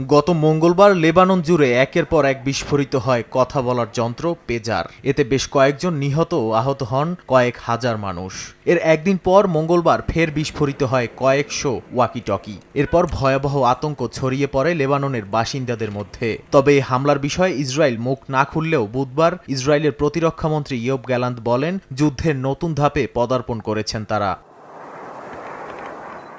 গত মঙ্গলবার লেবানন জুড়ে একের পর এক বিস্ফোরিত হয় কথা বলার যন্ত্র পেজার। এতে বেশ কয়েকজন নিহত ও আহত হন কয়েক হাজার মানুষ। এর একদিন পর মঙ্গলবার ফের বিস্ফোরিত হয় কয়েকশো ওয়াকিটকি। এরপর ভয়াবহ আতঙ্ক ছড়িয়ে পড়ে লেবাননের বাসিন্দাদের মধ্যে। তবে এই হামলার বিষয়ে ইসরায়েল মুখ না খুললেও বুধবার ইসরায়েলের প্রতিরক্ষামন্ত্রী ইয়োব গ্যালান্ত বলেন, যুদ্ধের নতুন ধাপে পদার্পণ করেছেন তারা।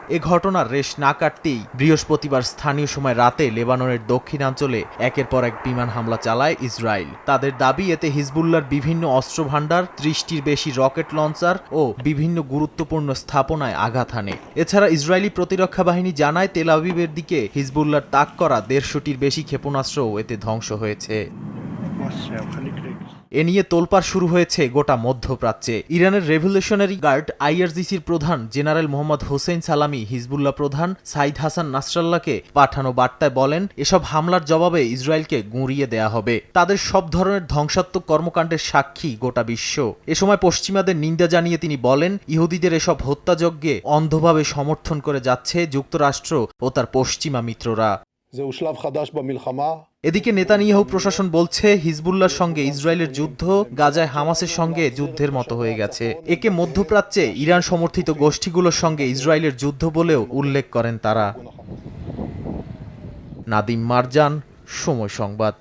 এ ঘটনার রেশ না কাটতেই বৃহস্পতিবার স্থানীয় সময় রাতে লেবাননের দক্ষিণাঞ্চলে একের পর এক বিমান হামলা চালায় ইসরায়েল। তাদের দাবি, এতে হিজবুল্লার বিভিন্ন অস্ত্র ভাণ্ডার ত্রিশটির বেশি রকেট লঞ্চার ও বিভিন্ন গুরুত্বপূর্ণ স্থাপনায় আঘাত হানে। এছাড়া ইসরায়েলি প্রতিরক্ষা বাহিনী জানায়, তেল আবিবের দিকে হিজবুল্লার তাক করা দেড়শোটির বেশি ক্ষেপণাস্ত্রও এতে ধ্বংস হয়েছে। এ নিয়ে তোলপাড় শুরু হয়েছে গোটা মধ্যপ্রাচ্যে। ইরানের রেভলিউশনারি গার্ড আইআরজিসির প্রধান জেনারেল মোহাম্মদ হোসেন সালামি হিজবুল্লাহ প্রধান সাইদ হাসান নাসরাল্লাহকে পাঠানো বার্তায় বলেন, এসব হামলার জবাবে ইসরায়েলকে গুঁড়িয়ে দেয়া হবে। তাদের সব ধরনের ধ্বংসাত্মক কর্মকাণ্ডের সাক্ষী গোটা বিশ্ব। এ সময় পশ্চিমাদের নিন্দা জানিয়ে তিনি বলেন, ইহুদিদের এসব হত্যাযজ্ঞে অন্ধভাবে সমর্থন করে যাচ্ছে যুক্তরাষ্ট্র ও তার পশ্চিমা মিত্ররা। এদিকে নেতানিয়াহু প্রশাসন বলছে, হিজবুল্লাহর সঙ্গে ইসরায়েলের যুদ্ধ গাজায় হামাসের সঙ্গে যুদ্ধের মতো হয়ে গেছে। একে মধ্যপ্রাচ্যে ইরান সমর্থিত গোষ্ঠীগুলোর সঙ্গে ইসরায়েলের যুদ্ধ বলেও উল্লেখ করেন তারা। নাদিম মারজান, সময় সংবাদ।